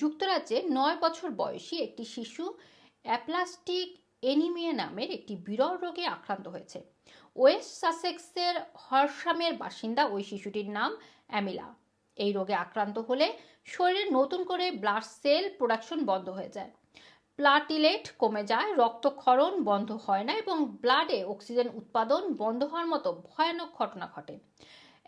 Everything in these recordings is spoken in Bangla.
যুক্তরাজ্যে নয় বছর বয়সী একটি শিশু অ্যাপ্লাস্টিক এনিমিয়া নামের একটি বিরল রোগে আক্রান্ত হয়েছে। ওয়েস্ট সাসেক্সের হরসামের বাসিন্দা ওই শিশুটির নাম অ্যামিলা। এই রোগে আক্রান্ত হলে শরীরে নতুন করে ব্লাড সেল প্রোডাকশন বন্ধ হয়ে যায়। প্লাটিলেট কমে যায়, রক্তক্ষরণ বন্ধ হয় না এবং ব্লাডে অক্সিজেন উৎপাদন বন্ধ হওয়ার মতো ভয়ানক ঘটনা ঘটে।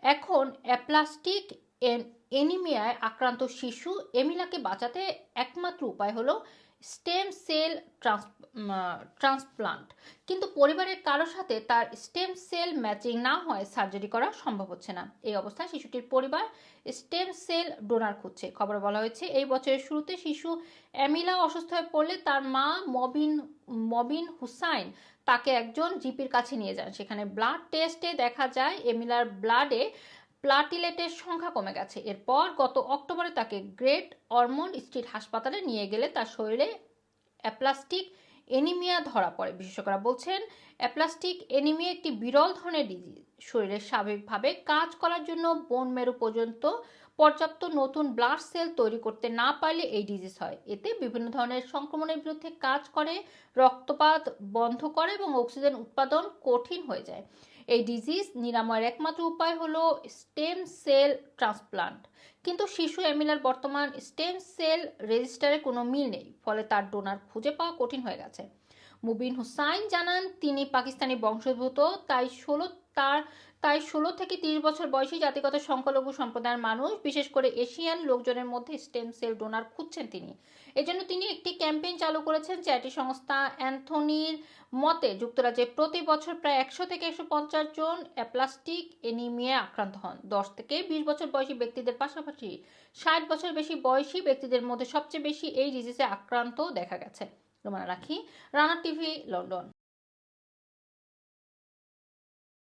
এখন অ্যাপ্লাস্টিক এন- এনিমিয়ায় আক্রান্ত শিশু এমিলাকে বাঁচাতে একমাত্র উপায় হলো স্টেম সেল ট্রান্সপ্লান্ট। কিন্তু পরিবারের কারোর সাথে তার স্টেম সেল ম্যাচিং না হয় সার্জারি করা সম্ভব হচ্ছে না। এই অবস্থায় শিশুটির পরিবার স্টেম সেল ডোনার খুঁজছে। খবরে বলা হয়েছে, এই বছরের শুরুতে শিশু অ্যামিলা অসুস্থ হয়ে পড়লে তার মা মবিন মবিন হুসাইন তাকে একজন জিপির কাছে নিয়ে যান। সেখানে ব্লাড টেস্টে দেখা যায় এমিলার ব্লাডে প্লাটিলেটের সংখ্যা কমে গেছে। এরপর গত অক্টোবরে তাকে গ্রেট অরমন্ড স্ট্রিট হাসপাতালে নিয়ে গেলে তার শরীরে অ্যাপ্লাস্টিক এনিমিয়া ধরা পড়ে। বিশেষজ্ঞরা বলছেন, অ্যাপ্লাস্টিক এনিমিয়া একটি বিরল ধরনের ডিজিজ শরীরের স্বাভাবিকভাবে কাজ করার জন্য বোন মেরু পর্যন্ত পর্যাপ্ত নতুন ব্লাড সেল তৈরি করতে না পারলে এই ডিজিজ হয়। এতে বিভিন্ন ধরনের সংক্রমণের বিরুদ্ধে কাজ করে, রক্তপাত বন্ধ করে এবং অক্সিজেন উৎপাদন কঠিন হয়ে যায়। এই ডিজিজ নিরাময়ের একমাত্র উপায় হলো স্টেম সেল ট্রান্সপ্লান্ট কিন্তু শিশু এমিলার বর্তমান স্টেম সেল রেজিস্টারে কোনো মিল নেই, ফলে তার ডোনার খুঁজে পাওয়া কঠিন হয়ে গেছে। মুবিন হুসাইন জানান, তিনি পাকিস্তানি বংশোদ্ভূত, তাই ষোলো তার তাই ষোলো থেকে তিরিশ বছর বয়সী জাতিগত সংখ্যালঘু সম্প্রদায়ের মানুষ, বিশেষ করে এশিয়ান লোকজনের মধ্যে স্টেম সেল ডোনার খুঁজছেন তিনি। এজন্য তিনি একটি ক্যাম্পেইন চালু করেছেন চ্যারিটি সংস্থা অ্যান্থনির মতে যুক্তরাজ্যে প্রতি বছর প্রায় একশো থেকে একশো পঞ্চাশ জন অ্যাপ্লাস্টিক এনিমিয়া আক্রান্ত হন। দশ থেকে বিশ বছর বয়সী ব্যক্তিদের পাশাপাশি ষাট বছর বেশি বয়সী ব্যক্তিদের মধ্যে সবচেয়ে বেশি এই ডিজিজে আক্রান্ত দেখা গেছে। রোমানা রাখি, রানা টিভি, লন্ডন।